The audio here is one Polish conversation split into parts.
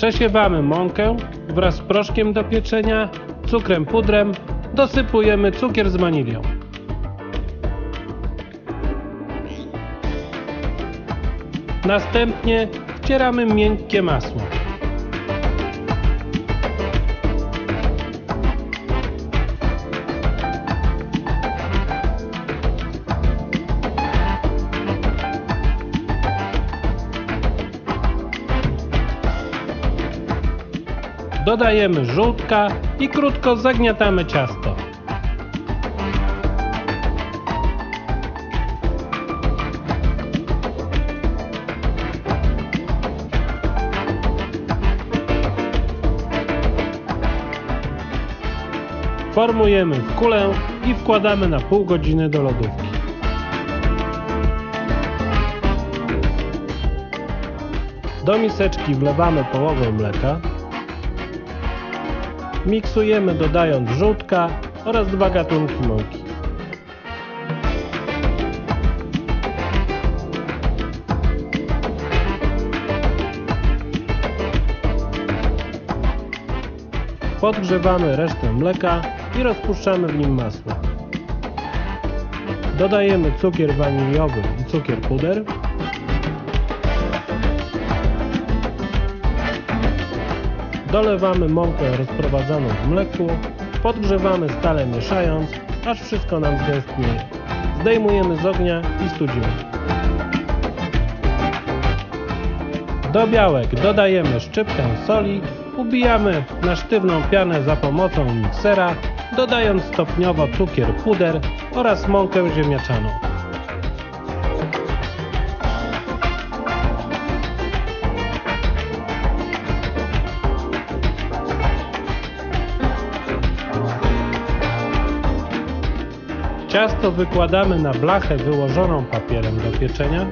Przesiewamy mąkę wraz z proszkiem do pieczenia, cukrem pudrem, dosypujemy cukier z wanilią. Następnie wcieramy miękkie masło. Dodajemy żółtka i krótko zagniatamy ciasto. Formujemy w kulę i wkładamy na pół godziny do lodówki. Do miseczki wlewamy połowę mleka. Miksujemy dodając żółtka oraz dwa gatunki mąki. Podgrzewamy resztę mleka i rozpuszczamy w nim masło. Dodajemy cukier waniliowy i cukier puder. Dolewamy mąkę rozprowadzoną w mleku, podgrzewamy stale mieszając, aż wszystko nam zgęstnieje. Zdejmujemy z ognia i studzimy. Do białek dodajemy szczypkę soli, ubijamy na sztywną pianę za pomocą miksera, dodając stopniowo cukier puder oraz mąkę ziemniaczaną. Ciasto wykładamy na blachę wyłożoną papierem do pieczenia.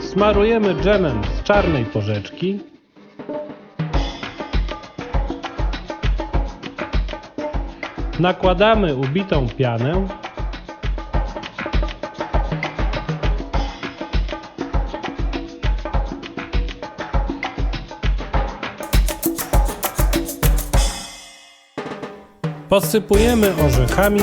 Smarujemy dżemem z czarnej porzeczki. Nakładamy ubitą pianę. Posypujemy orzechami.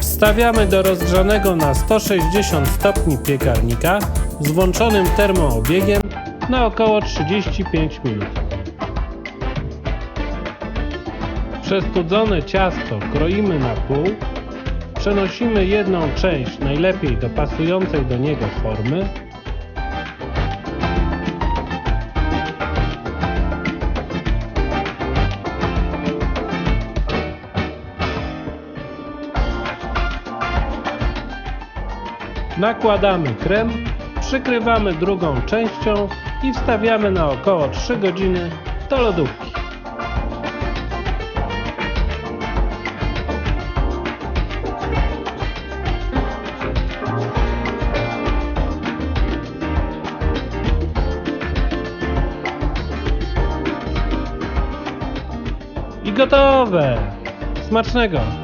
Wstawiamy do rozgrzanego na 160 stopni piekarnika z włączonym termoobiegiem na około 35 minut. Przestudzone ciasto kroimy na pół. Przenosimy jedną część najlepiej do pasującej do niego formy. Nakładamy krem, przykrywamy drugą częścią i wstawiamy na około 3 godziny do lodówki. I gotowe! Smacznego!